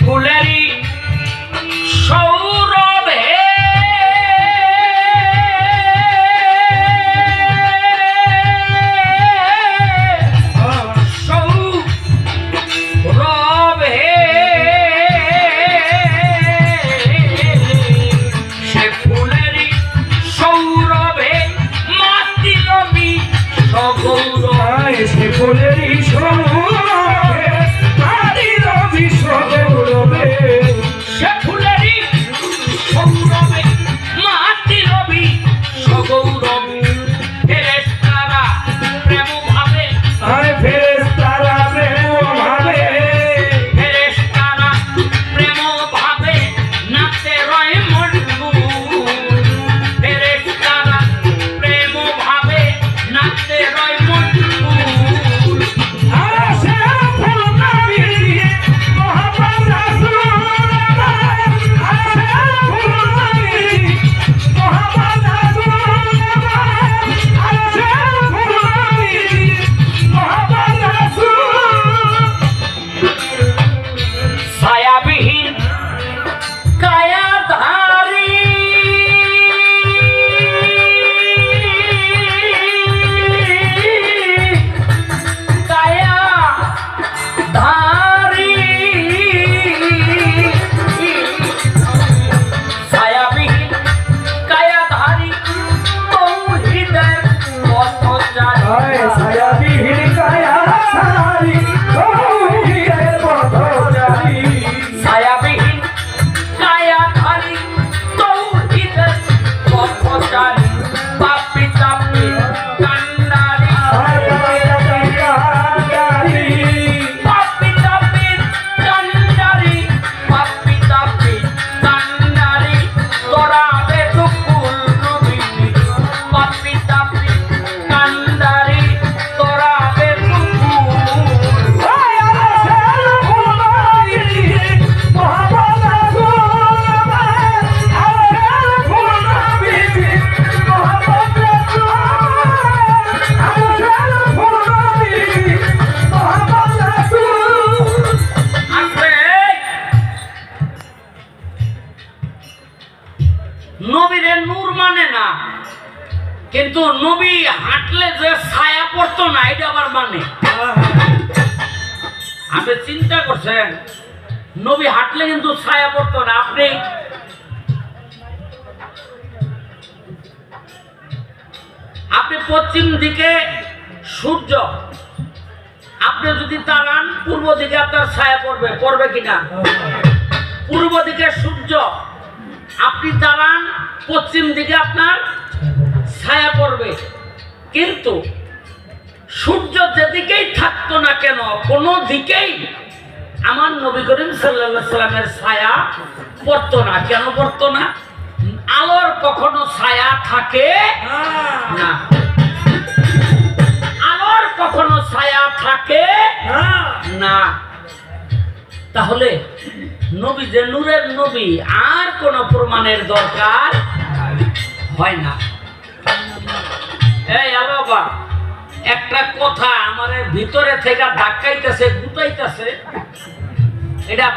ফুলেরই কিন্তু নবী হাঁটলে যে ছায়া পড়তো না, এটা আবার মানে। আপনি চিন্তা করছেন, নবী হাঁটলে কিন্তু ছায়া পড়তো না, আপনি আপনি পশ্চিম দিকে সূর্য, আপনি যদি তাকান, পূর্ব দিকে আপনার ছায়া পড়বে পড়বে কিনা? পূর্ব দিকে সূর্য, আপনি দাঁড়ান পশ্চিম দিকে আপনার ছায়া পড়বে। কিন্তু সূর্য যেদিকেই থাকতো না কেন, কোনো দিকেই আমার নবী করিম সাল্লাহ সাল্লামের ছায়া পড়তো না। কেন পড়তো না? আলোর কখনো ছায়া থাকে না। আলোর কখনো ছায়া থাকে না। তাহলে নবী যে নূরের নবী, আর কোন প্রমাণের দরকার হয় না। একটা কথা আমার ভিতরে থেকে ধাক্কাইতেছে গুটাইতেছে। এটা